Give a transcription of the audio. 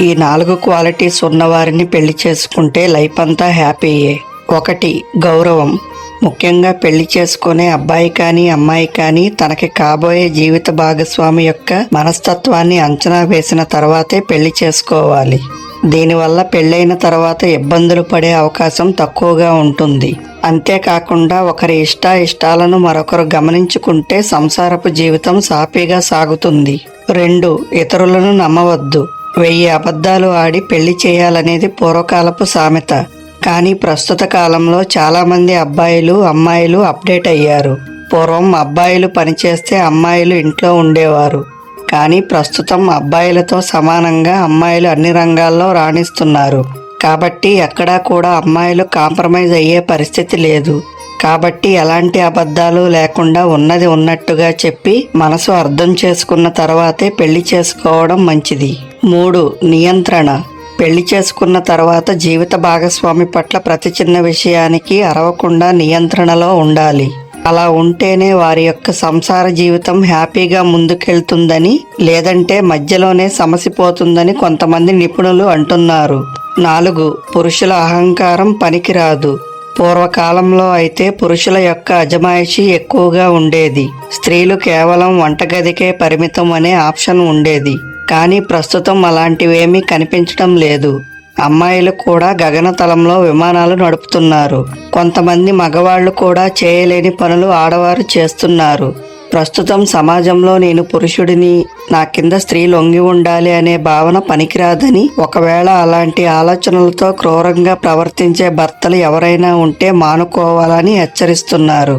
ఈ నాలుగు క్వాలిటీస్ ఉన్నవారిని పెళ్ళి చేసుకుంటే లైఫ్ అంతా హ్యాపీయే ఒకటి గౌరవం. ముఖ్యంగా పెళ్ళి చేసుకునే అబ్బాయి కానీ అమ్మాయి కానీ తనకి కాబోయే జీవిత భాగస్వామి యొక్క మనస్తత్వాన్ని అంచనా వేసిన తర్వాతే పెళ్ళి చేసుకోవాలి. దీనివల్ల పెళ్ళైన తర్వాత ఇబ్బందులు పడే అవకాశం తక్కువగా ఉంటుంది. అంతేకాకుండా ఒకరి ఇష్ట ఇష్టాలను మరొకరు గమనించుకుంటే సంసారపు జీవితం సాఫీగా సాగుతుంది. రెండు ఇతరులను నమ్మవద్దు. వెయ్యి అబద్ధాలు ఆడి పెళ్ళి చేయాలనేది పూర్వకాలపు సామెత. కానీ ప్రస్తుత కాలంలో చాలామంది అబ్బాయిలు అమ్మాయిలు అప్డేట్ అయ్యారు. పూర్వం అబ్బాయిలు పనిచేస్తే అమ్మాయిలు ఇంట్లో ఉండేవారు. కానీ ప్రస్తుతం అబ్బాయిలతో సమానంగా అమ్మాయిలు అన్ని రంగాల్లో రాణిస్తున్నారు. కాబట్టి ఎక్కడా కూడా అమ్మాయిలు కాంప్రమైజ్ అయ్యే పరిస్థితి లేదు. కాబట్టి ఎలాంటి అబద్ధాలు లేకుండా ఉన్నది ఉన్నట్టుగా చెప్పి మనసు అర్థం చేసుకున్న తర్వాతే పెళ్ళి చేసుకోవడం మంచిది. మూడు నియంత్రణ. పెళ్ళి చేసుకున్న తర్వాత జీవిత భాగస్వామి పట్ల ప్రతి చిన్న విషయానికి అరవకుండా నియంత్రణలో ఉండాలి. అలా ఉంటేనే వారి యొక్క సంసార జీవితం హ్యాపీగా ముందుకెళ్తుందని లేదంటే మధ్యలోనే సమసిపోతుందని కొంతమంది నిపుణులు అంటున్నారు. నాలుగు పురుషుల అహంకారం పనికిరాదు. పూర్వకాలంలో అయితే పురుషుల యొక్క అజమాయిషి ఎక్కువగా ఉండేది. స్త్రీలు కేవలం వంటగదికే పరిమితం అనే ఆప్షన్ ఉండేది. కానీ ప్రస్తుతం అలాంటివేమీ కనిపించడం లేదు. అమ్మాయిలు కూడా గగనతలంలో విమానాలు నడుపుతున్నారు. కొంతమంది మగవాళ్ళు కూడా చేయలేని పనులు ఆడవారు చేస్తున్నారు. ప్రస్తుతం సమాజంలో నేను పురుషుడిని నా కింద స్త్రీ లొంగి ఉండాలి అనే భావన పనికిరాదని ఒకవేళ అలాంటి ఆలోచనలతో క్రూరంగా ప్రవర్తించే భర్తలు ఎవరైనా ఉంటే మానుకోవాలని హెచ్చరిస్తున్నారు.